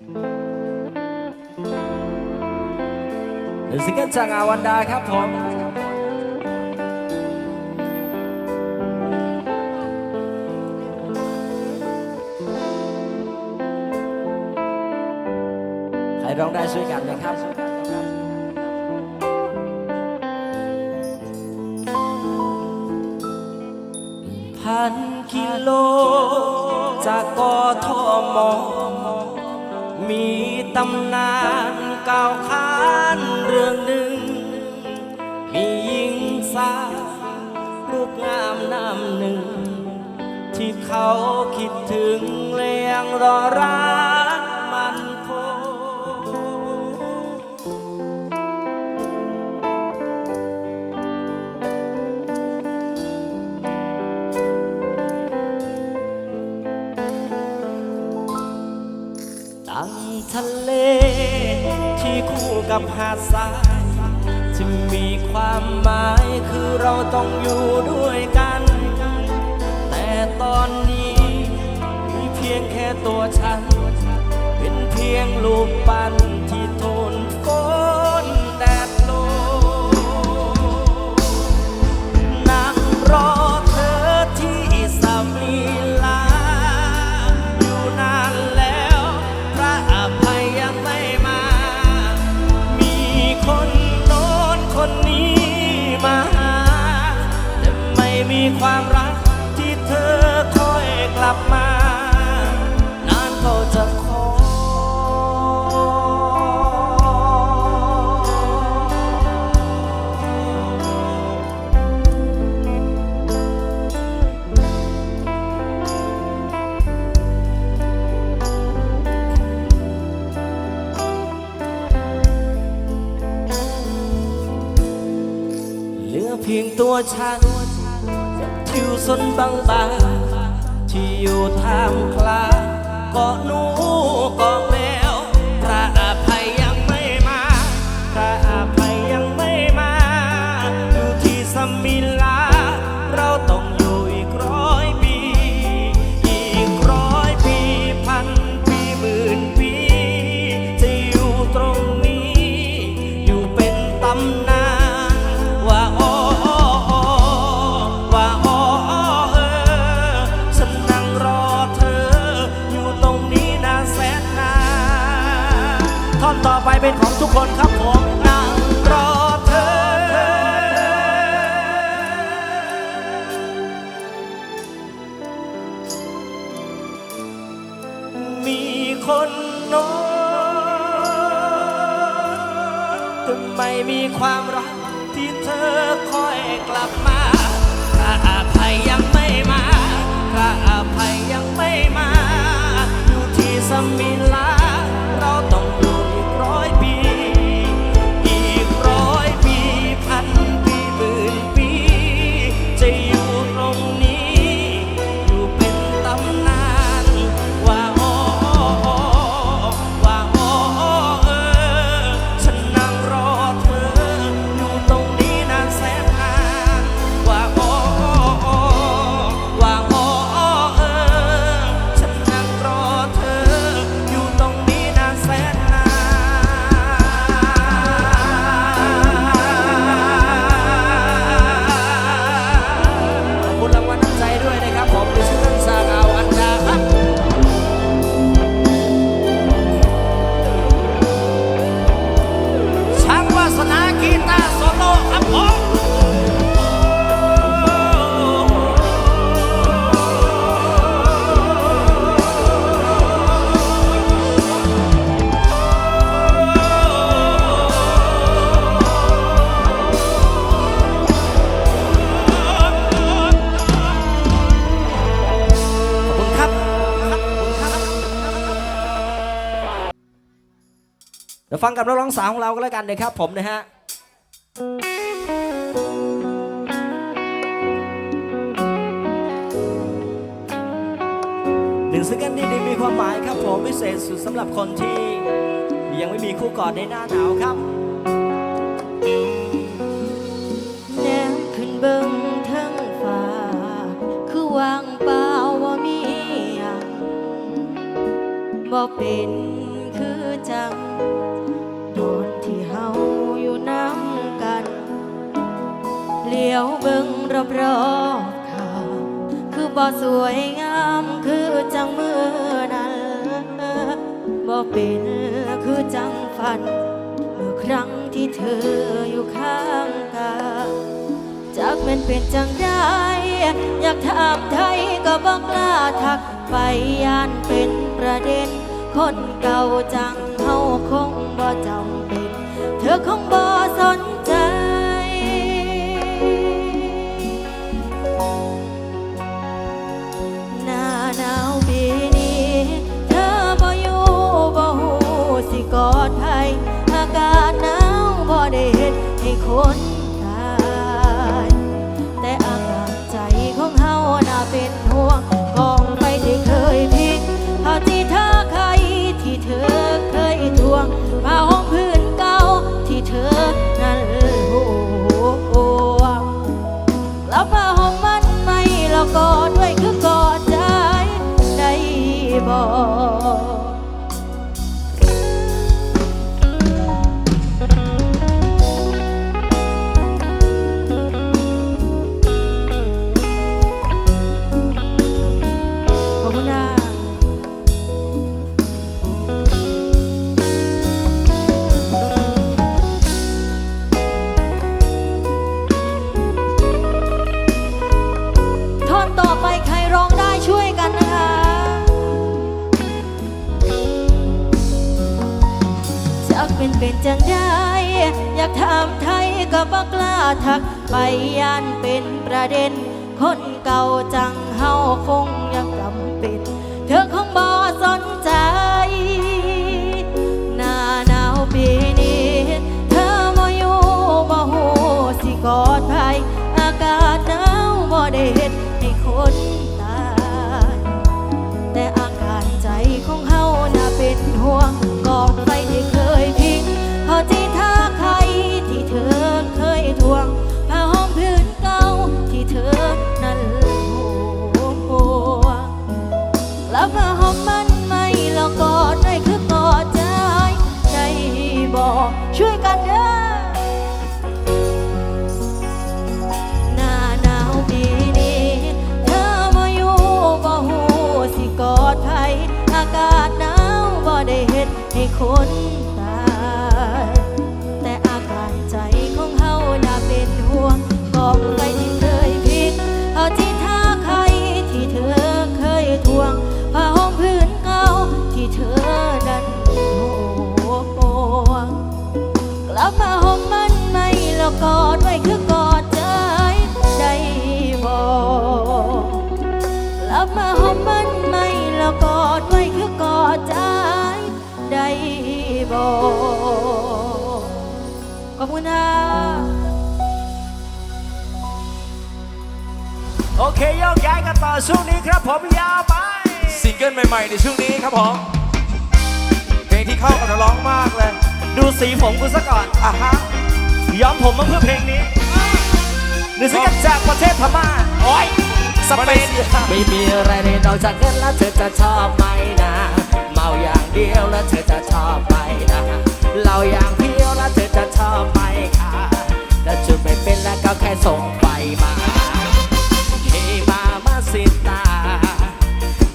ซิงเกิลจากอาวันดาครับผมใครร้องได้ช่วยกันนะครับพันกิโลจากกทม มีตำนานกล่าวขานเรื่องหนึ่ง มีหญิงสาวรูปงามน้ำหนึ่ง ที่เขาคิดถึงและยังรอรัก กับหาดทรายที่มีความหมายคือเราต้องอยู่ด้วยกัน แต่ตอนนี้มีเพียงแค่ตัวฉัน เป็นเพียงลูปปั้น เหลือเพียงตัวฉันผิวสนบางๆที่อยู่ท่ามกลางเกาะนูเกาะ ท่อนต่อไปเป็นของทุกคนครับผมนั่งรอเธอ มีคนน้นแต่ไม่มีความรักที่เธอคอยกลับมาพระอภัยยังไม่มาพระอภัยยังไม่มา อยู่ที่สมิลา เราต้องอยู่อีกร้อ ฟังกับนักร้องสาวของเราก็แล้วกันนะครับผมนะฮะหนึ่งซิงเกิลนี้ดีมีความหมายครับผมพิเศษสุดสำหรับคนที่ ยังไม่มีคู่กอดในหน้าหนาวครับแนมขึ้นเบิ่งทั้งฟ้า คือวางเปล่าว่ามีหยังบ่เป็น ยวเบิ่งรอบรอบๆข้างคือบ่สวยงามคือจังมือนั้นบ่เป็นคือจังฝัน เมื่อครั้งที่เธออยู่ข้างกายจากมันเป็นจังได้ อยากถามไทยก็บอกล้าทักไปยานเป็นประเด็น คนเก่าจังเฮาคงบ่จำเป็น เธอคงบ่ อดไผอากาศหนาวบ่ได้เห็ดให้คน นะโอเคโยกย้ายกันต่อช่วงนี้ครับผมยาวไปซิงเกิลใหม่ๆในช่วงนี้ครับผมเพลงที่เข้ากับนักร้องมากเลย ดูสีผมกูซะก่อนอะฮะย้อมผมมาเพื่อเพลงนี้นี่สิกันจากประเทศพม่าโอ้ยสเปนไม่มีอะไรในนอกจากเงินแล้วเธอจะชอบไหมนะ เมาอย่างเดียวแล้วเธอจะชอบไหมนะเหล้าอย่างเพียวแล้ว เธอจะชอบไหมคะถ้าจุดไม่เป็นแล้วก็แค่ส่งไฟมาเฮมามาสิตา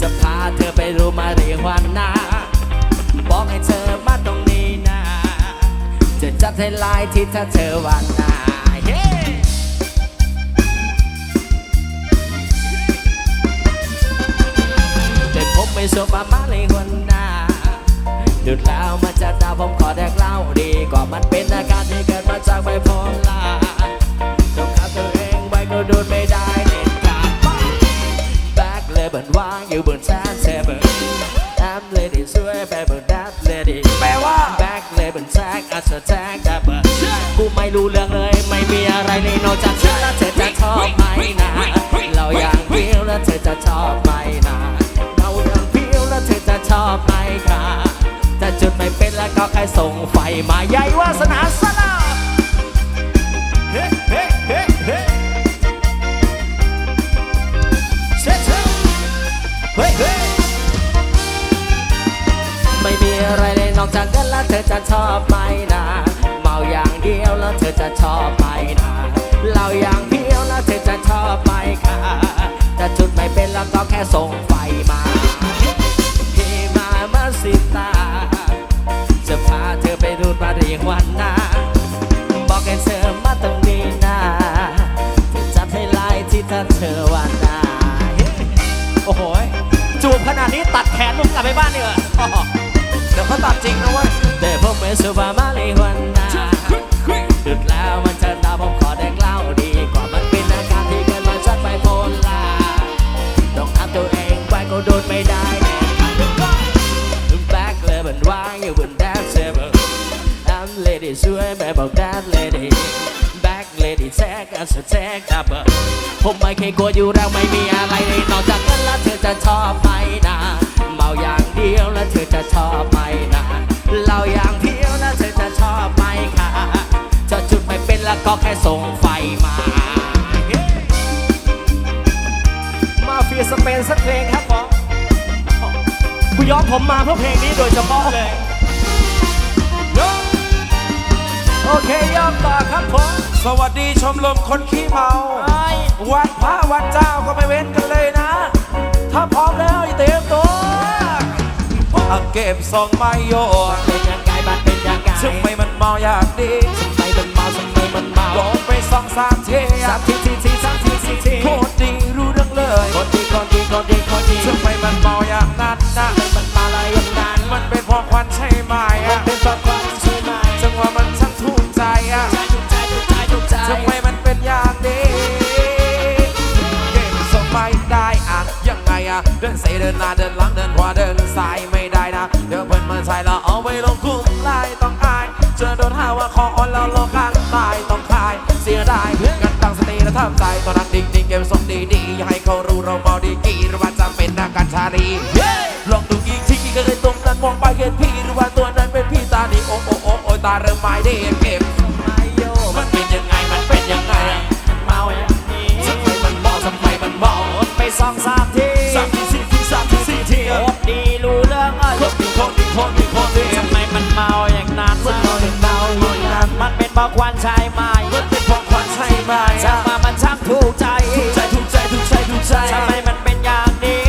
จะพาเธอไปรู้มาเรียกวันนาบอกให้เธอมาตรงนี้นะ จะจัดให้ลายที่ถ้าเธอวันนาเฮ้แต่ผมไม่ชอบมามาเลยคนนา ดูดแล้วมันจะดาวผมขอแดกเหล้าดีกว่ามันเป็นอาการที่เกิดมาจากไบโพล่าต้องขับตัวเองไว้ก็ดูดไม่ได้เด็ดขาดแบกเลยบนวางอยู่บนแซนเซเบอร์แอมเลดีสวยไปบนแดดเลดี้แปลว่าแบกเลยบนแซกอัศแซกดับเบิลกูไม่รู้เรื่องเลยไม่มีอะไรเลยนอกจากฉันแล้วเธอจะชอบไหมนะเราอย่างเดียวแล้วเธอจะชอบไหมนะเราอย่างเดียวแล้วเธอจะชอบไหมคะ ก็แค่ส่งไฟมาใหญ่วาสนาสลาเฮ้เฮ้เฮ้เฮ้เช็ดเฮ้เฮ้ไม่มีอะไรเลยนอกจากเงินแล้วเธอจะชอบไหมนะเมาอย่างเดียวแล้วเธอจะชอบไหมนะเหล้าอย่างเดียวแล้วเธอจะชอบไหมค่ะถ้าจุดไม่เป็นแล้วก็แค่ส่งไฟมาีวันนาบอกให้เธอมาตรงนี้นะจะจัดให้ไลน์ที่ถ้าเธอวันนาโอ้โหจูบขนาดนี้ตัดแขนลุงกลับไปบ้านดีกว่าเดี๋ยวเขาตัดจริงนะเว้ยแต่พวกเมสบา ผมไม่เคยกลัวอยู่แล้วไม่มีอะไรเลยนอกจากนั้นแล้วเธอจะชอบไหมนะเมาอย่างเดียวแล้วเธอจะชอบไหมนะเหล้าอย่างเดียวแล้วเธอจะชอบไหมคะจะจุดไม่เป็นแล้วก็แค่ส่งไฟมา มาเฟียสเปนสักเพลงครับผมกูยอมผมมาเพื่อเพลงนี้โดยเฉพาะเลย โอเคยอมต่อครับผม สวัสดีชมรมคนขี้เมา วันพระวันเจ้าก็ไม่เว้นกันเลยนะ ถ้าพร้อมแล้วเตรียมตัวเอาเก็บซองไม่โยนเป็นยังไงมันเป็นยังไงทำไมมันเมาอย่างดีทำไมมันเมาทำไมมันเมาลงไปสองสามเทียสามทีทีทีสามทีทีทีโคตรดีรู้เรื่องเลยคนดีคนดีคนดีคนดีทำไมมันเมาอย่างนั้นนะมันมาอะไรอย่างนั้นมันเป็นเพราะควันใช่ไหมมันอะเป็นสักวันใช่ไหมจังหวะมันช่างถูกใจอะถูกใจถูกใจถูกใจทำไม ยังไงอะเดินเซเดินหน้าเดินหลังเดินขวาเดินซ้ายไม่ได้นะเดี๋ยวเพื่อนมันใส่แล้วเอาไปลงคุ้มไล่ต้องอายเจอโดนหาว่าคออ่อนแล้วโลกข้างตายต้องคายเสียดายเพื่อนกันตั้งสติและทำใจตอนนั้นดิ่งดิ่งเก็บทรงดีๆอย่าให้เขารู้เราเมาดีกี่หรือว่าจะเป็นนักการชาลีลองดูอีกทีก็เลยตรงนั้นมองไปเห็นพี่หรือว่าตัวนั้นเป็นพี่ตาดีโอ้โอ้โอ้โอ้ตาเริ่มไม่ได้เก็บไม่โยมันเป็นยังไงมันเป็นยังไง สองสามทีสามที่สี่ที่สามที่สี่ที่โคตรดีรู้เรื่องอะคนดีคนดีคนดีคนดีทำไมมันเมาอย่างนั้นมันเมาอย่างเมาอย่างนั้นมันเป็นเพราะควันใช่ไหมมันเป็นเพราะควันใช่ไหมช่างมามันช่างถูกใจถูกใจถูกใจถูกใจถูกใจทำไมมันเป็นอย่างนี้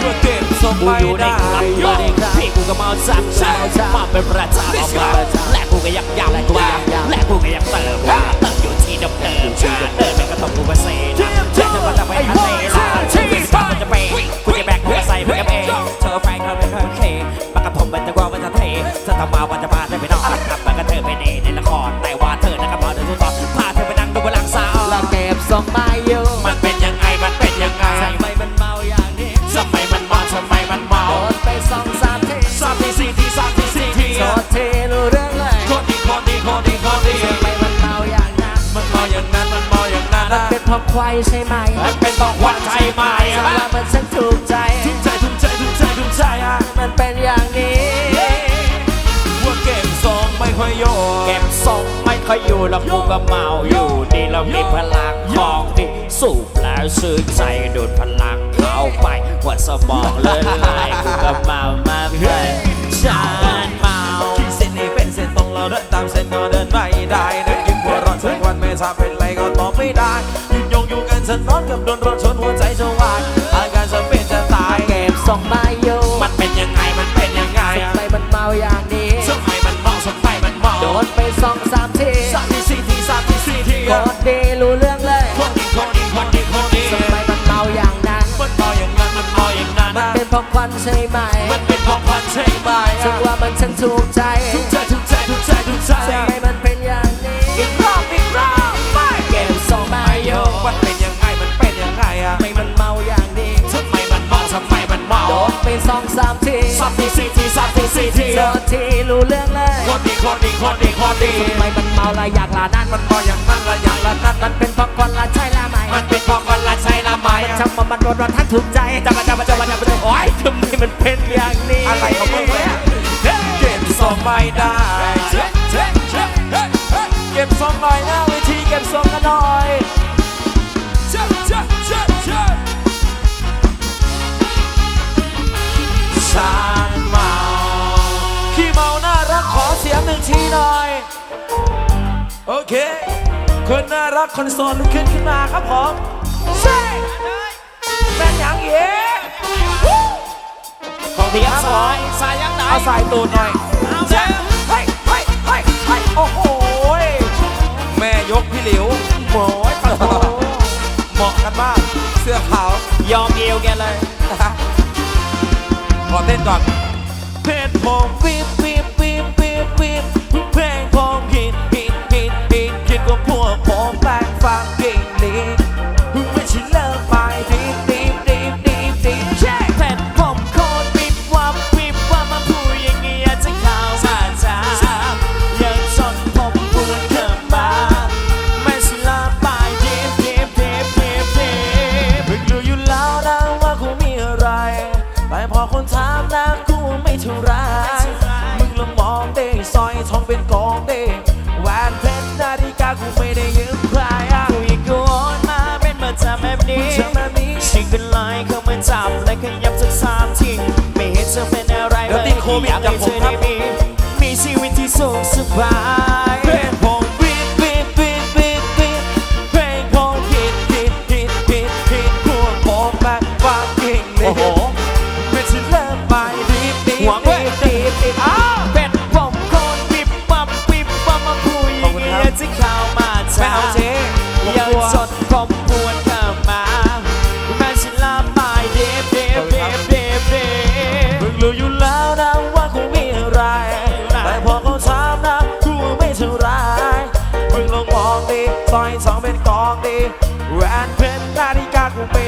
เมื่อเก็บทรงกูไม่อยู่ในได้คลับอยู่ในคลับพี่กูก็เมาจัดใจมาเป็นประจำออกมาและกูก็ยังย้ำกว่าและกูก็ยังเติมว่าเติม อยู่ที่เดิมเดิมเดินไปก็ต้องรู้ว่าเซนะเชื่อจะมาจะไปทะเลละชีวิตมันจะเป็นกูจะแบกมอเตอร์ไซค์ไปกับเองเธอแฟนเขาไม่เคยเคมากกระทงมันจะว่ามันจะเทเธอทำมาวันจะพาเธอ พราะควายใช่ไหมมันเป็นต้องควันใช่ไหมฉันว่ามันฉันถูกใจ ถูกใจถูกใจถูกใจถูกใจอะมันเป็นอย่างนี้ ว่าเก็บทรงไม่ค่อยโยนเก็บทรงไม่ค่อยอยู่แล้วกูก็เมาอยู่ดีแล้วมีพลังของดีสูบแล้วชื่นใจดูดพลังเข้าไปหัวสมองเลยลายกูก็เมามากเลยฉันเมาที่เส้นนี้เป็นเส้นตรงเราเดินตามเส้นก็เดินไม่ได้เดินยิ่งหัวร้อนทุกวันไม่ทราบเป็นไรก็ตอบไม่ได้หยุดย งอยู่กันฉันนอนกับโดนรถชนหัวใจจะวายอาการจะเป็นจะตายเก็บทรงไม่อยู่มันเป็นยังไงมันเป็นยังไงทำไมมันเมาอย่างนี้ทำไมมันเมาทำไมมันเมาโดนไปสองสามทีสามที่สี่ที่สามที่สี่ที่โคตรดีรู้เรื่องเลยคนดีคนดีคนดีคนดีทำไมมันเมาอย่างนั้นมันเมาอย่างนั้นมันเมาอย่างนั้นมันเป็นเพราะควันใช่ไหมมันเป็นเพราะควันใช่ไหมฉันว่ามันฉันถูกใจทุกใจทุกใจทุกใจทุกใจ ไปสองสามทีสามที่สี่ที่สามที่สี่ที่โดนทีรู้เรื่องเลยคนดีคนดีคนดีคนดีทำไมมันเมาละอยากลานั้นมันเมาอย่างนั้นละอย่างละนั้นมันเป็นเพราะควันละใช่ละไหมมันเป็นเพราะคนละใช่ละไหมมันช่างมามันโดนเราทั้งถูกใจจับมาจับมาจับมาจับมาโอ๊ยทำไมมันเป็นอย่างนี้อะไรของมึงวะเนี่ยเก็บทรงไม่ได้เก็บทรงหน่อยนะเวทีเก็บทรงกันหน่อย หน่อย โอเค คนน่ารักคนโสดลุกขึ้นขึ้นมาครับผมใช่เป็นอย่างเอ๋ของที่สายสายยังไหนเอาสายตูดหน่อยเจ๊เฮ้ยเฮ้ยเฮ้ยเฮ้ยโอ้โหยแม่ยกพี่หลิวโอ้ยปะโถเหมาะกันมากเสื้อขาวยอมเอวแกเลยขอเต้นก่อนเพลงผมปีบปีบ ปีบปี จากผมครัได้บมีมีชีวิตที่สุขสบาย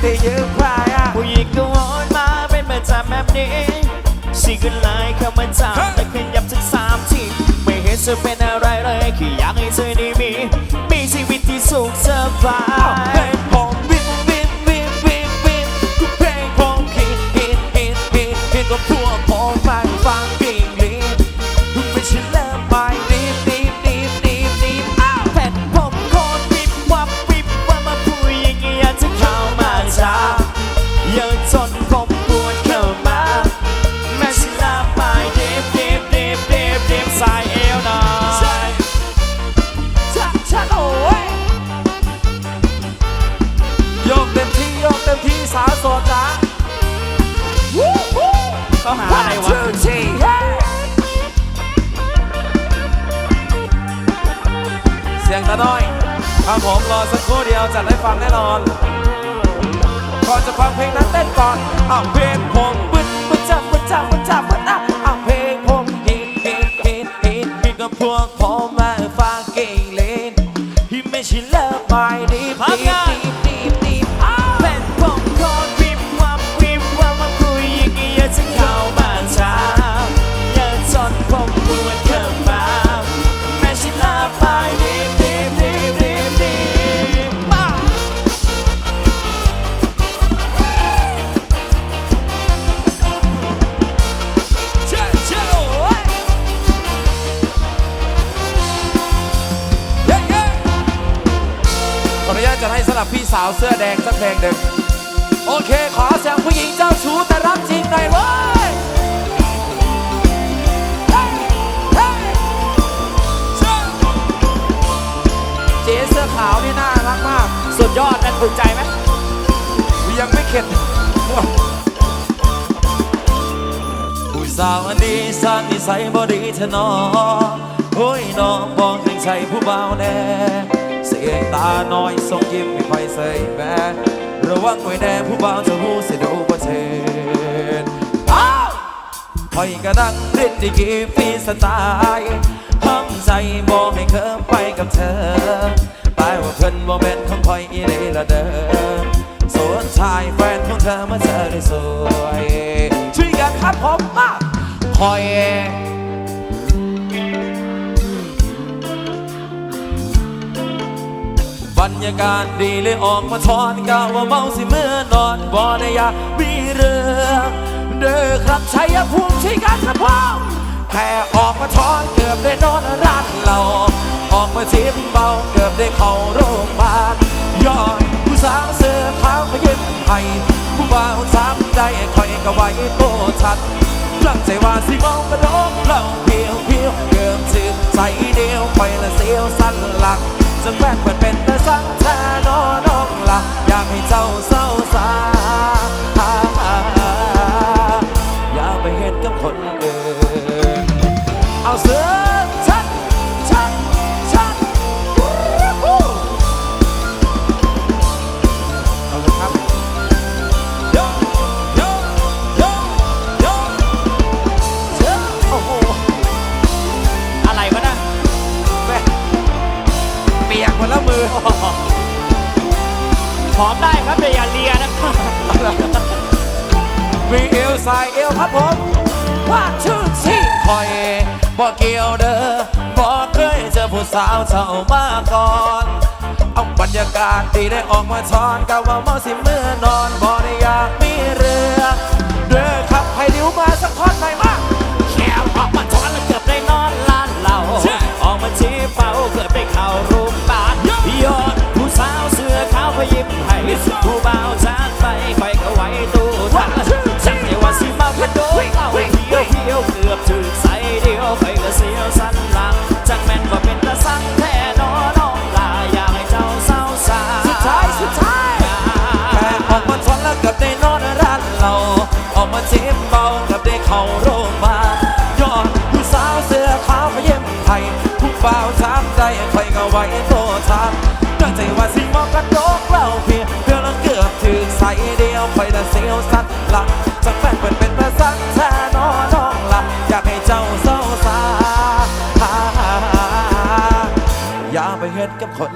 ไม่ได้ยืมใครอะผู้หญิงก็วนมาเป็นประจำแบบนี้สิ่งกันไลน์เข้ามาจับแต่ขยับสักสามทีไม่เห็นจะเป็นอะไรเลยแค่อยากให้เธอได้มี มีชีวิตที่สุขสบาเพลย ครับผมรอสักครู่เดียวจัดให้ฟังแน่นอน ก่อนจะฟังเพลงนั้นเต้นก่อนอ้าวเพลงผม สาวเสื้อแดงสักเพลงหนึ่งโอเค ขอเสียงผู้หญิงเจ้าชู้แต่รักจริงหน่อยเว้ยเจ๊เสื้อขาวนี่น่ารักมาก สุดยอดนะถูกใจไหมยังไม่เข็ดผู้สาวอันนี้สร้างนิสัยบ่ดีเถอน้อโอ้ยน้องบอกถึงใจผู้เบาแน่ เสียตาน้อยทรงยิ้มไม่ค่อยเสยแม่ระวังไว้แน่ผู้เบาจะหูเสียดูประเทศอ้าวคอยกระดังเล่นดีกีฟีสไตล์ห้ามใจบอกให้เคลิ้มไปกับเธอตายว่าเพิ่นบ่แม่นของคอยอีเลละเด้อสวนชายแฟนของเธอมาเจอได้สวยช่วยกันครับผมมาคอย บรรยากาศดีเลยออกมาทอนกาว่าเมาสิเมื่อนอนบ่ได้อยากมีเรื่องเด้อครับชัยภูมิช่กันครับพ่อแค่ออกมาทอนเกือบได้นอนร้านเราออกมาทิมเบาเกือบได้เข้าโรงพยาบาลย้อนผู้สาวเสื้อขาวมายิ้มให้ผู้บ่าวสามใจคอยก็ไว้โตชัดตั้งใจว่าสิเมากระโดดเหล่าเพียวเพียวเกิมถึงใจเดียวไปละเสียวสั้นหลัก จะแม่นเปิดเป็นแต่สังแทานอน้องละอยากให้เจ้าเศร้าสาอย่าไปเห็นกับคนอื่นเอาเสือ มีเอวใส่เอวครับผมว่าชื่อที่คอยบอกเกี่ยวเด้อบอกเคยเจอผู้สาวเท่ามาก่อนเอาบรรยากาศที่ได้ออกมาช้อนกับว่าเมาสิเมื่อนอนบ่ได้อยากมีเรือเด้อครับให้ดิวมาสักท่อนหน่อยมาแค่ออกมาทอนแล้วเกือบได้นอนลานเหล่าออกมาชี้เป้าเกือบได้เข้ารูมบานยอดผู้สาวเสื้อขาวพยิบให้ผู้บ่าวจ เดียวไปแต่เสียวสันหลังจากแฟนเปิดเป็นภาสังแท้นอน้องละอยากให้เจ้าเศร้าสาอย่าไปเฮ็ดกับคน